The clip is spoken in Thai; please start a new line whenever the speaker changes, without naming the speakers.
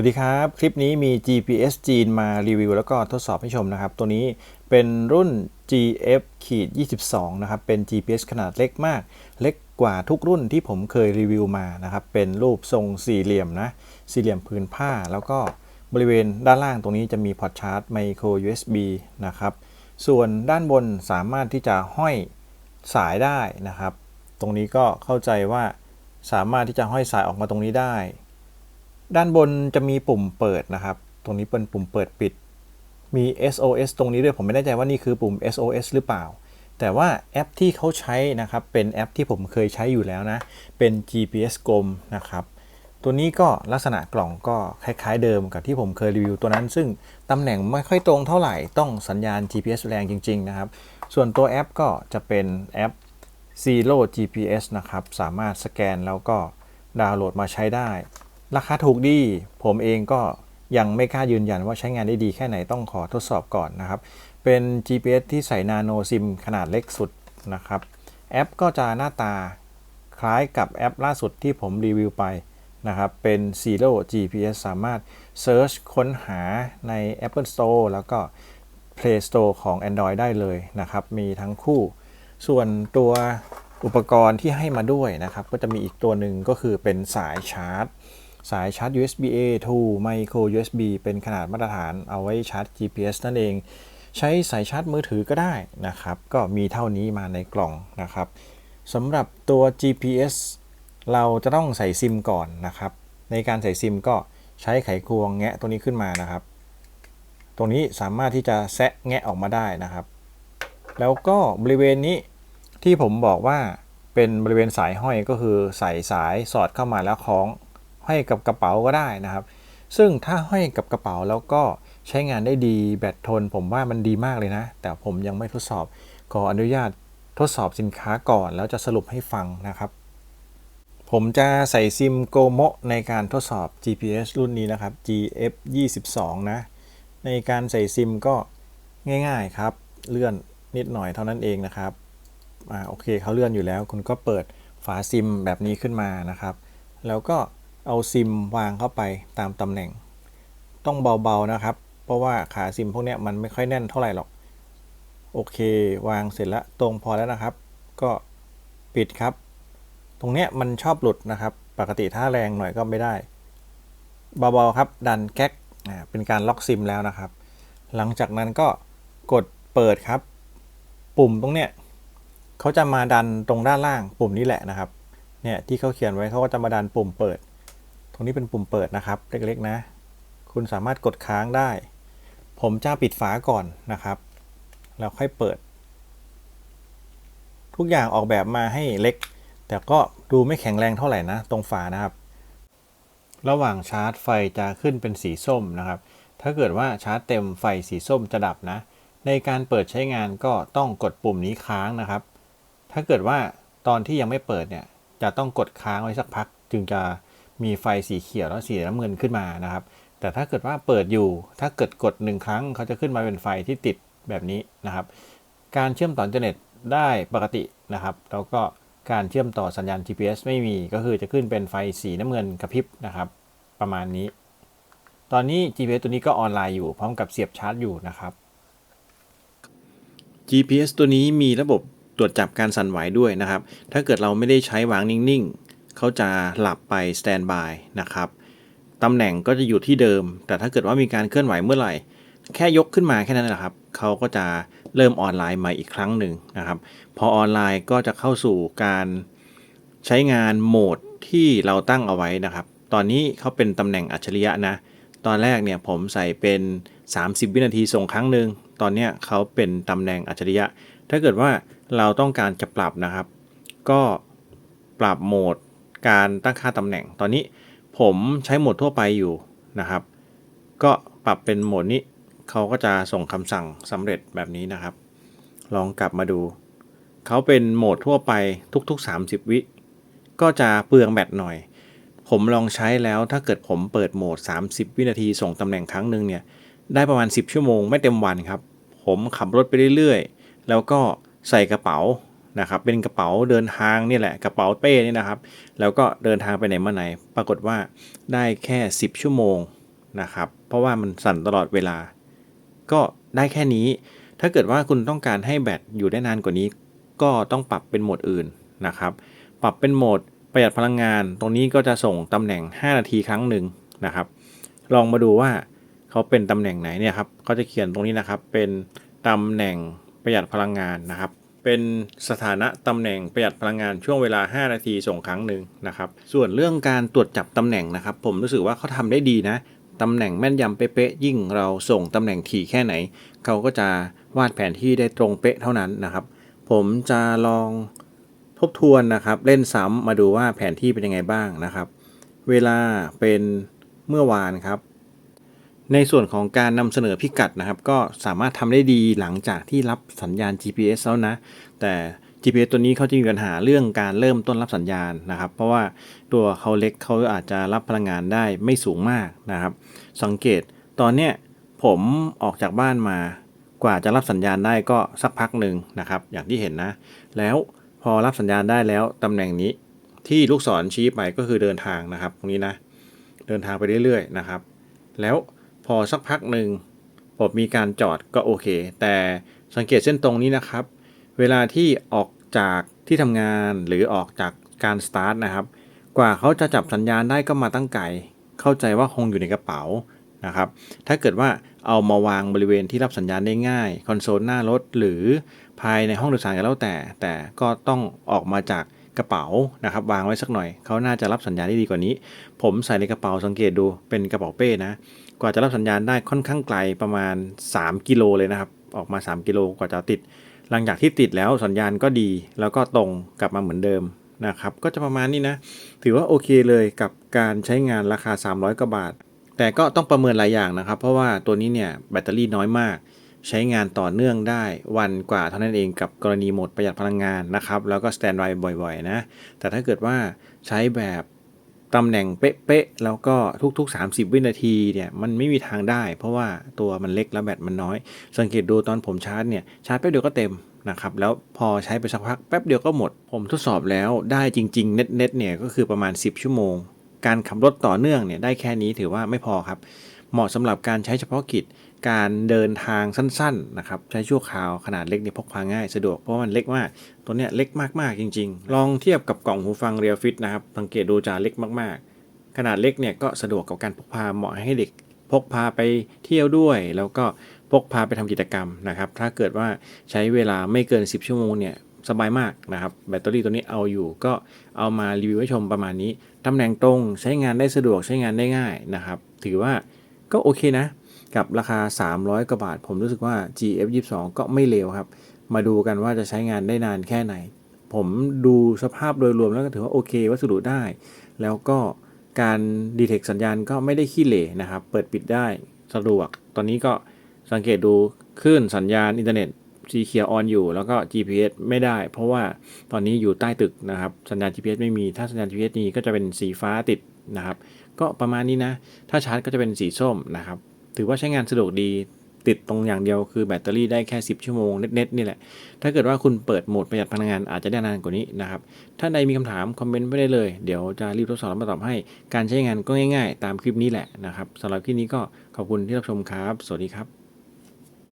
วัสดีครับ คลิปนี้มี GPS จีนมารีวิว แล้วก็ทดสอบให้ชมนะครับ ตัวนี้เป็นรุ่น GF ขีด22 นะครับ เป็น GPS ขนาดเล็กมาก เล็กกว่าทุกรุ่นที่ผมเคยรีวิวมานะครับ เป็นรูปทรงสี่เหลี่ยมนะ สี่เหลี่ยมพื้นผ้า แล้วก็บริเวณด้านล่างตรงนี้จะมีพอร์ตชาร์จ micro USB นะครับ ส่วนด้านบนสามารถที่จะห้อยสายได้นะครับ ตรงนี้ก็เข้าใจว่าสามารถที่จะห้อยสายออกมาตรงนี้ได้ ด้านบนจะมีปุ่มเปิดนะครับ ตรงนี้เป็นปุ่มเปิดปิด มี SOS ตรงนี้ด้วยผมไม่แน่ใจว่านี่คือปุ่ม SOS หรือเปล่า แต่ว่าแอปที่เขาใช้นะครับ เป็นแอปที่ผมเคยใช้อยู่แล้วนะ เป็น GPS กลมนะครับ ตัวนี้ก็ลักษณะกล่องก็คล้ายๆเดิมกับที่ผมเคยรีวิวตัวนั้น ซึ่งตำแหน่งไม่ค่อยตรงเท่าไหร่ ต้องสัญญาณ GPS แรงจริง ๆ นะครับ ส่วนตัวแอปก็จะเป็นแอป Zero GPS นะครับ สามารถสแกนแล้วก็ดาวน์โหลดมาใช้ได้ ราคาถูกดี ผมเองก็ยังไม่กล้ายืนยันว่าใช้งานได้ดีแค่ไหนต้องขอทดสอบก่อนนะครับ เป็น GPS ที่ใส่นาโนซิมขนาดเล็กสุดนะครับ แอปก็จะหน้าตาคล้ายกับแอปล่าสุดที่ผมรีวิวไปนะครับ เป็น Zero GPS สามารถ Search ค้นหาใน Apple Store แล้วก็ Play Store ของ Android ได้เลยนะครับ มีทั้งคู่ ส่วนตัวอุปกรณ์ที่ให้มาด้วยนะครับ ก็จะมีอีกตัวหนึ่งก็คือเป็นสายชาร์จ สายชาร์จ USB A to micro USB เป็นขนาดมาตรฐานเอาไว้ชาร์จ GPS นั่นเอง ใช้สายชาร์จมือถือก็ได้นะครับ ก็มีเท่านี้มาในกล่องนะครับสำหรับตัว GPS เราจะต้องใส่ซิมก่อนนะครับ ในการใส่ซิมก็ใช้ไขควงแงะตัวนี้ขึ้นมานะครับ ตรงนี้สามารถที่จะแซะแงะออกมาได้นะครับ แล้วก็บริเวณนี้ที่ผมบอกว่าเป็นบริเวณสายห้อยก็คือใส่สายสอดเข้ามาแล้วคล้อง ห้อยกับกระเป๋าก็ได้นะครับ ซึ่งถ้าห้อยกับกระเป๋าแล้วก็ใช้งานได้ดีแบตทน ผมว่ามันดีมากเลยนะ แต่ผมยังไม่ทดสอบ ขออนุญาตทดสอบสินค้าก่อน แล้วจะสรุปให้ฟังนะครับ ผมจะใส่ซิมโกโมในการทดสอบ GPS รุ่นนี้นะครับ GF 22นะ ในการใส่ซิมก็ง่ายๆครับ เลื่อนนิดหน่อยเท่านั้นเองนะครับอ่าโอเคเขาเลื่อนอยู่แล้ว คุณก็เปิดฝาซิมแบบนี้ขึ้นมานะครับ แล้วก็ เอาซิมวางเข้าไปตามตำแหน่ง ต้องเบาๆนะครับ เพราะว่าขาซิมพวกนี้มันไม่ค่อยแน่นเท่าไหร่หรอก โอเค วางเสร็จแล้วตรงพอแล้วนะครับ ก็ปิดครับ ตรงเนี้ยมันชอบหลุดนะครับ ปกติถ้าแรงหน่อยก็ไม่ได้ เบาๆครับ ดันแก๊กเป็นการล็อกซิมแล้วนะครับ หลังจากนั้นก็กดเปิดครับ ปุ่มตรงเนี้ยเขาจะมาดันตรงด้านล่างปุ่มนี้แหละนะครับ เนี่ยที่เขาเขียนไว้เขาก็จะมาดันปุ่มเปิด รงนี้เป็นปุ่มเปิดนะครับ เล็กๆนะ คุณสามารถกดค้างได้ ผมจะปิดฝาก่อนนะครับ แล้วค่อยเปิด ทุกอย่างออกแบบมาให้เล็ก แต่ก็ดูไม่แข็งแรงเท่าไหร่นะ ตรงฝานะครับ ระหว่างชาร์จไฟจะขึ้นเป็นสีส้มนะครับ ถ้าเกิดว่าชาร์จเต็มไฟสีส้มจะดับนะ ในการเปิดใช้งานก็ต้องกดปุ่มนี้ค้างนะครับ ถ้าเกิดว่าตอนที่ยังไม่เปิดเนี่ยจะต้องกดค้างไว้สักพัก จึงจะ มีไฟสีเขียวแล้วสีน้ำเงินขึ้นมานะครับ แต่ถ้าเกิดว่าเปิดอยู่ ถ้าเกิดกดหนึ่งครั้งเขาจะขึ้นมาเป็นไฟที่ติดแบบนี้นะครับ การเชื่อมต่ออินเทอร์เน็ตได้ปกตินะครับ แล้วก็การเชื่อมต่อสัญญาณ GPS ไม่มี ก็คือจะขึ้นเป็นไฟสีน้ำเงินกระพริบนะครับ ประมาณนี้ ตอนนี้ GPS ตัวนี้ก็ออนไลน์อยู่พร้อมกับเสียบชาร์จอยู่นะครับ GPS ตัวนี้มีระบบตรวจจับการสั่นไหวด้วยนะครับ ถ้าเกิดเราไม่ได้ใช้วางนิ่งๆ เขาจะหลับไปสแตนบายนะครับตำแหน่งก็จะอยู่ที่เดิม แต่ถ้าเกิดว่ามีการเคลื่อนไหวเมื่อไหร่ แค่ยกขึ้นมาแค่นั้นแหละครับเขาก็จะเริ่มออนไลน์ใหม่อีกครั้งหนึ่งนะครับ พอออนไลน์ก็จะเข้าสู่การใช้งานโหมดที่เราตั้งเอาไว้นะครับ ตอนนี้เขาเป็นตำแหน่งอัจฉริยะนะ ตอนแรกเนี่ยผมใส่เป็น 30 วินาทีส่งครั้งหนึ่ง ตอนนี้เขาเป็นตำแหน่งอัจฉริยะ ถ้าเกิดว่าเราต้องการจะปรับนะครับ ก็ปรับโหมด การตั้งค่าตำแหน่ง ตอนนี้ผมใช้โหมดทั่วไปอยู่นะครับ ก็ปรับเป็นโหมดนี้เขาก็จะส่งคำสั่งสำเร็จแบบนี้นะครับ ลองกลับมาดู เขาเป็นโหมดทั่วไปทุก ๆ 30 วิก็จะเปลืองแบตหน่อย ผมลองใช้แล้วถ้าเกิดผมเปิดโหมด 30 วินาทีส่งตำแหน่งครั้งหนึ่งเนี่ยได้ประมาณ 10 ชั่วโมงไม่เต็มวันครับ ผมขับรถไปเรื่อยๆ แล้วก็ใส่กระเป๋า นะครับเป็นกระเป๋าเดินทางนี่แหละกระเป๋าเป้นี่นะครับ แล้วก็เดินทางไปไหนมาไหน ปรากฏว่าได้แค่ 10 ชั่วโมงนะครับเพราะว่ามันสั่นตลอดเวลา ก็ได้แค่นี้ ถ้าเกิดว่าคุณต้องการให้แบตอยู่ได้นานกว่านี้ ก็ต้องปรับเป็นโหมดอื่นนะครับ ปรับเป็นโหมดประหยัดพลังงาน ตรงนี้ก็จะส่งตำแหน่ง 5 นาทีครั้งหนึ่งนะครับ ลองมาดูว่าเขาเป็นตำแหน่งไหนเนี่ยครับเขาจะเขียนตรงนี้นะครับเป็นตำแหน่งประหยัดพลังงานนะครับ เป็นสถานะตำแหน่งประหยัดพลังงานช่วงเวลา 5 นาทีส่งครั้งหนึ่งนะครับ ส่วนเรื่องการตรวจจับตำแหน่งนะครับ ผมรู้สึกว่าเขาทำได้ดีนะตำแหน่งแม่นยำเป๊ะๆยิ่งเราส่งตำแหน่งถี่แค่ไหน เขาก็จะวาดแผนที่ได้ตรงเป๊ะเท่านั้นนะครับ ผมจะลองทบทวนนะครับ เล่นซ้ำมาดูว่าแผนที่เป็นยังไงบ้างนะครับ เวลาเป็นเมื่อวานครับ ในส่วนของการนำเสนอพิกัดนะครับ ก็สามารถทำได้ดีหลังจากที่รับสัญญาณ GPS แล้วนะ แต่ GPS ตัวนี้เขาจะมีปัญหาเรื่องการเริ่มต้นรับสัญญาณนะครับ เพราะว่าตัวเขาเล็กเขาอาจจะรับพลังงานได้ไม่สูงมากนะครับ สังเกตตอนเนี้ยผมออกจากบ้านมากว่าจะรับสัญญาณได้ก็สักพักหนึ่งนะครับ อย่างที่เห็นนะ แล้วพอรับสัญญาณได้แล้วตำแหน่งนี้ที่ลูกศรชี้ไปก็คือเดินทางนะครับ ตรงนี้นะ เดินทางไปเรื่อยๆนะครับ แล้ว พอสักพักหนึ่งผมมีการจอดก็โอเค แต่สังเกตเส้นตรงนี้นะครับ เวลาที่ออกจากที่ทำงานหรือออกจากการสตาร์ทนะครับ กว่าเขาจะจับสัญญาณได้ก็มาตั้งไกล เข้าใจว่าคงอยู่ในกระเป๋านะครับ ถ้าเกิดว่าเอามาวางบริเวณที่รับสัญญาณได้ง่ายคอนโซลหน้ารถหรือภายในห้องโดยสารก็แล้วแต่ แต่ก็ต้องออกมาจากกระเป๋านะครับ วางไว้สักหน่อย เขาน่าจะรับสัญญาณได้ดีกว่านี้ ผมใส่ในกระเป๋าสังเกตดูเป็นกระเป๋าเป้นะ กว่าจะรับสัญญาณได้ค่อนข้างไกลประมาณ 3 กิโลเลยนะครับ ออกมา 3 กิโลกว่าจะติด หลังจากที่ติดแล้วสัญญาณก็ดี แล้วก็ตรงกลับมาเหมือนเดิมนะครับ ก็จะประมาณนี้นะ ถือว่าโอเคเลยกับการใช้งานราคา 300กว่าบาท แต่ก็ต้องประเมินหลายอย่างนะครับ เพราะว่าตัวนี้เนี่ยแบตเตอรี่น้อยมาก ใช้งานต่อเนื่องได้วันกว่าเท่านั้นเองกับกรณีโหมดประหยัดพลังงานนะครับ แล้วก็สแตนด์ไวบ่อยๆนะ แต่ถ้าเกิดว่าใช้แบบ ตำแหน่งเป๊ะๆแล้วก็ทุก ๆ 30 วินาทีเนี่ยมันไม่มีทางได้ เพราะว่าตัวมันเล็กแล้วแบตมันน้อย สังเกตดูตอนผมชาร์จเนี่ยชาร์จแป๊บเดียวก็เต็มนะครับแล้วพอใช้ไปสักพักแป๊บเดียวก็หมด ผมทดสอบแล้วได้จริง ๆ เน็ตๆเนี่ยก็คือประมาณ 10 ชั่วโมง การขับรถต่อเนื่องเนี่ยได้แค่นี้ถือว่าไม่พอครับ เหมาะสำหรับการใช้เฉพาะกิจ การเดินทางสั้นๆนะครับใช้ชั่วคราวขนาดเล็กเนี่ยพกพาง่ายสะดวกเพราะว่ามันเล็กมาก ตัวเนี้ยเล็กมากๆจริง ๆ ลองเทียบกับกล่องหูฟังเรียฟิตนะครับสังเกตดูจะเล็กมากๆ ขนาดเล็กเนี่ยก็สะดวกกับการพกพาเหมาะให้เด็ก พกพาไปเที่ยวด้วย แล้วก็พกพาไปทำกิจกรรมนะครับถ้าเกิดว่าใช้เวลาไม่เกิน 10 ชั่วโมงเนี่ยสบายมากนะครับแบตเตอรี่ตัวนี้เอาอยู่ก็เอามารีวิวให้ชมประมาณนี้ตำแหน่งตรงใช้งานได้สะดวกใช้งานได้ง่ายนะครับถือว่าก็โอเคนะ กับราคา 300กว่าบาท ผมรู้สึกว่า GF 22 ก็ไม่เลวครับ มาดูกันว่าจะใช้งานได้นานแค่ไหน ผมดูสภาพโดยรวมแล้วก็ถือว่าโอเค วัสดุได้ แล้วก็การดีเทคสัญญาณก็ไม่ได้ขี้เหร่นะครับ เปิดปิดได้สะดวก ตอนนี้ก็สังเกตดูคลื่นสัญญาณอินเทอร์เน็ตสีเขียวออนอยู่แล้วก็ GPS ไม่ได้ เพราะว่าตอนนี้อยู่ใต้ตึกนะครับ สัญญาณ GPS ไม่มี ถ้าสัญญาณ GPS นี้ก็จะเป็นสีฟ้าติดนะครับ ก็ประมาณนี้นะ ถ้าชาร์จก็จะเป็นสีส้มนะครับ ถือว่าใช้งานสะดวกดีติดตรงอย่างเดียวคือแบตเตอรี่ได้แค่ 10 ชั่วโมงเน็ตๆนี่แหละ ถ้าเกิดว่าคุณเปิดโหมดประหยัดพลังงานอาจจะได้นานกว่านี้นะครับ ถ้าใดมีคำถามคอมเมนต์ไว้ได้เลย เดี๋ยวจะรีบทดสอบแล้วมาตอบให้ การใช้งานก็ง่าย ๆ ตามคลิปนี้แหละนะครับสำหรับคลิปนี้ก็ขอบคุณที่รับชมครับ สวัสดีครับ